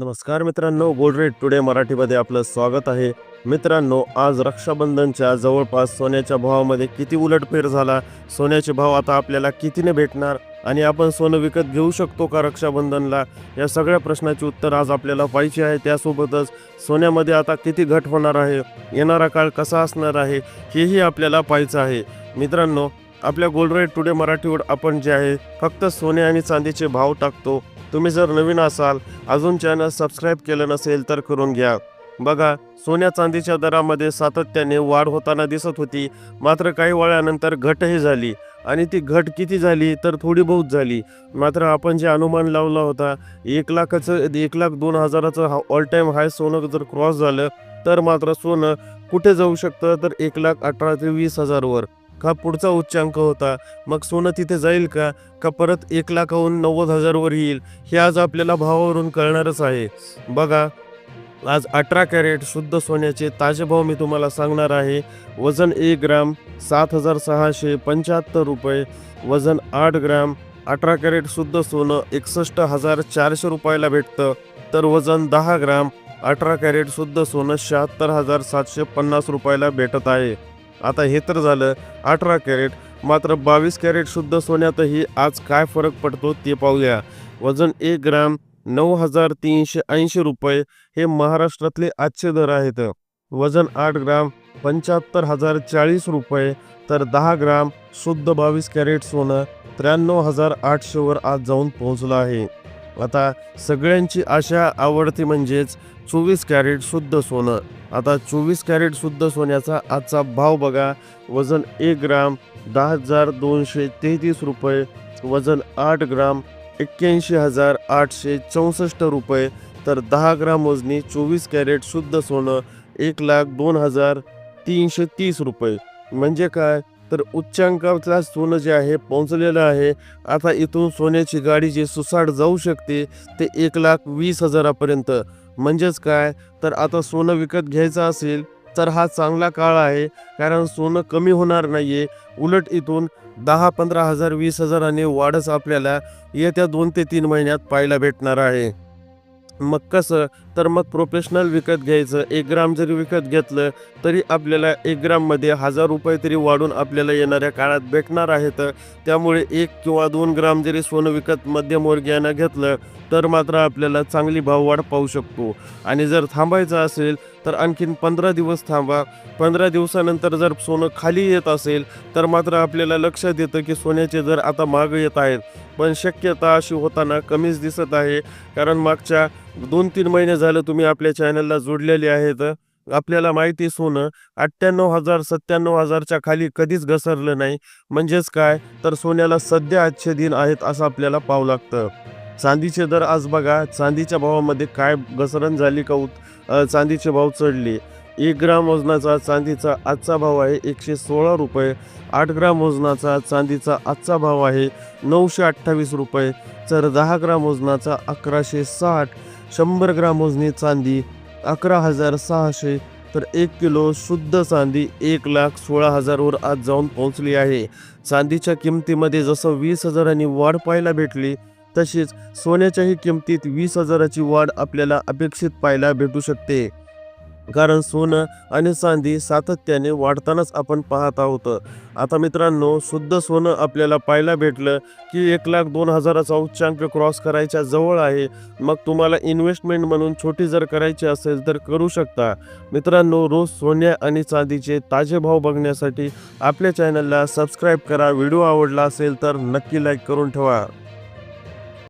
नमस्कार मित्रांनो gold rate today मराठीमध्ये आपलं स्वागत आहे. मित्रांनो आज रक्षाबंधनच्या जवळपास सोन्याच्या भावामध्ये किती उलटफेर झाला? सोन्याचे भाव आता आपल्याला कितीने भेटणार? आणि आपण सोनं विकत घेऊ शकतो का रक्षाबंधनला? या सगळ्या प्रश्नाची उत्तर आज आपल्याला पाहिजे आहे. त्यासोबतच सोन्यामध्ये आता किती घट होणार आहे? येणारा काळ कसा असणार आहे? हेही आपल्याला पाहायचं आहे. मित्रांनो आपल्या गोल्ड रेट टुडे मराठीवर आपण जे आहे फक्त सोने आणि चांदीचे भाव टाकतो. तुम्ही जर नवीन असाल अजून चॅनल सबस्क्राईब केलं नसेल तर करून घ्या. बघा सोन्या चांदीच्या दरामध्ये सातत्याने वाढ होताना दिसत होती. मात्र काही वेळानंतर घटही झाली. आणि ती घट किती झाली तर थोडी बहुत झाली. मात्र आपण जे अनुमान लावला होता एक लाखाचं एक लाख दोन हजाराचं ऑल टाईम हाय सोनं जर क्रॉस झालं तर मात्र सोनं कुठे जाऊ शकतं? तर एक लाख अठरा ते वीस हजारवर. का पुढचा उच्चांक होता? मग सोनं तिथे जाईल का? का परत एक लाखाहून नव्वद हजारवर येईल? हे आज आपल्याला भावावरून कळणारच आहे. बघा आज अठरा कॅरेट शुद्ध सोन्याचे ताजे भाव मी तुम्हाला सांगणार आहे. वजन एक ग्राम सात हजार सहाशे पंच्याहत्तर रुपये. वजन आठ ग्राम अठरा कॅरेट शुद्ध सोनं एकसष्ट हजार चारशे रुपयाला भेटतं. तर वजन दहा ग्राम अठरा कॅरेट शुद्ध सोनं शहात्तर हजार सातशे पन्नास रुपयाला भेटत आहे. आता हे तर झालं. अठरा कॅरेट मात्र बावीस कॅरेटसुद्धा सोन्यातही आज काय फरक पडतो ते पाहूया. वजन एक ग्राम नऊ हजार तीनशे ऐंशी रुपये हे महाराष्ट्रातले आजचे दर आहेत. वजन आठ ग्राम पंच्याहत्तर हजार चाळीस रुपये तर दहा ग्राम शुद्ध बावीस कॅरेट सोनं त्र्याण्णव हजार आठशेवर आज जाऊन पोहोचलं आहे. आता सगळ्यांची आशा आवडती म्हणजेच चोवीस कॅरेट शुद्ध सोनं. आता चोवीस कॅरेट शुद्ध सोन्याचा आजचा भाव बघा. वजन एक ग्राम दहा हजार दोनशे तेहतीस रुपये. वजन आठ ग्राम एक्क्याऐंशी हजार आठशे चौसष्ट रुपये. तर दहा ग्राम वजनी चोवीस कॅरेट शुद्ध सोनं एक लाख दोन हजार तीनशे तीस रुपये. म्हणजे काय? तर उच्चांकाचा सोनं जे आहे पोहोचलेलं आहे. आता इथून सोन्याची गाडी जी सुसाट जाऊ शकते ते एक लाख वीस हजारापर्यंत. म्हणजेच काय? तर आता सोनं विकत घ्यायचं असेल तर हा चांगला काळ आहे कारण सोनं कमी होणार नाहीये. उलट इथून दहा पंधरा हजार वीस हजाराने वाढच आपल्याला येत्या दोन ते तीन महिन्यात पाहायला भेटणार आहे. मग कसं? तर मग प्रोफेशनल विकत घ्यायचं. एक ग्राम जरी विकत घेतलं तरी आपल्याला एक ग्राममध्ये हजार रुपये तरी वाढून आपल्याला येणाऱ्या काळात भेटणार आहेत. त्यामुळे एक किंवा दोन ग्राम जरी सोनं विकत मध्यमवर्गीयानं घेतलं तर मात्र आपल्याला चांगली भाववाढ पाहू शकतो. आणि जर थांबायचं असेल तर आणखीन पंधरा दिवस थांबा. पंधरा दिवसानंतर जर सोनं खाली येत असेल तर मात्र आपल्याला लक्षात येतं की सोन्याचे दर आता मागं येत आहेत. पण शक्यता अशी होताना कमीच दिसत आहे. कारण मागच्या दोन तीन महिने झालं तुम्ही आपल्या चॅनलला जोडलेले आहेत. आपल्याला माहिती सोनं अठ्ठ्याण्णव हजार सत्त्याण्णव हजारच्या खाली कधीच घसरलं नाही. म्हणजेच काय? तर सोन्याला सध्या आजचे दिन आहेत असं आपल्याला पाहावं लागतं. चांदीचे दर आज बघा. चांदीच्या भावामध्ये काय घसरण झाली का उत चांदीचे भाव चढले. एक ग्राम वजनाचा चांदीचा आजचा भाव आहे एकशे सोळा रुपये. आठ ग्राम वजनाचा चांदीचा आजचा भाव आहे नऊशे अठ्ठावीस रुपये. तर दहा ग्राम वजनाचा अकराशे साठ. शंभर ग्राम वजनी चांदी अकरा हजार सहाशे. तर एक किलो शुद्ध चांदी एक लाख सोळा हजारवर आज जाऊन पोहोचली आहे. चांदीच्या किमतीमध्ये जसं वीस हजारांनी वाढ पाहायला भेटली तसेच सोन्याच्याही किमतीत वीस हजाराची वाढ आपल्याला अपेक्षित पाहायला भेटू शकते. कारण सोनं आणि चांदी सातत्याने वाढतानाच आपण पाहत आहोत. आता मित्रांनो शुद्ध सोनं आपल्याला पाहायला भेटलं की एक लाख दोन हजाराचा उच्चांक क्रॉस करायच्या जवळ आहे. मग तुम्हाला इन्व्हेस्टमेंट म्हणून छोटी जर करायची असेल तर करू शकता. मित्रांनो रोज सोन्या आणि चांदीचे ताजे भाव बघण्यासाठी आपल्या चॅनलला सबस्क्राईब करा. व्हिडिओ आवडला असेल तर नक्की लाईक करून ठेवा.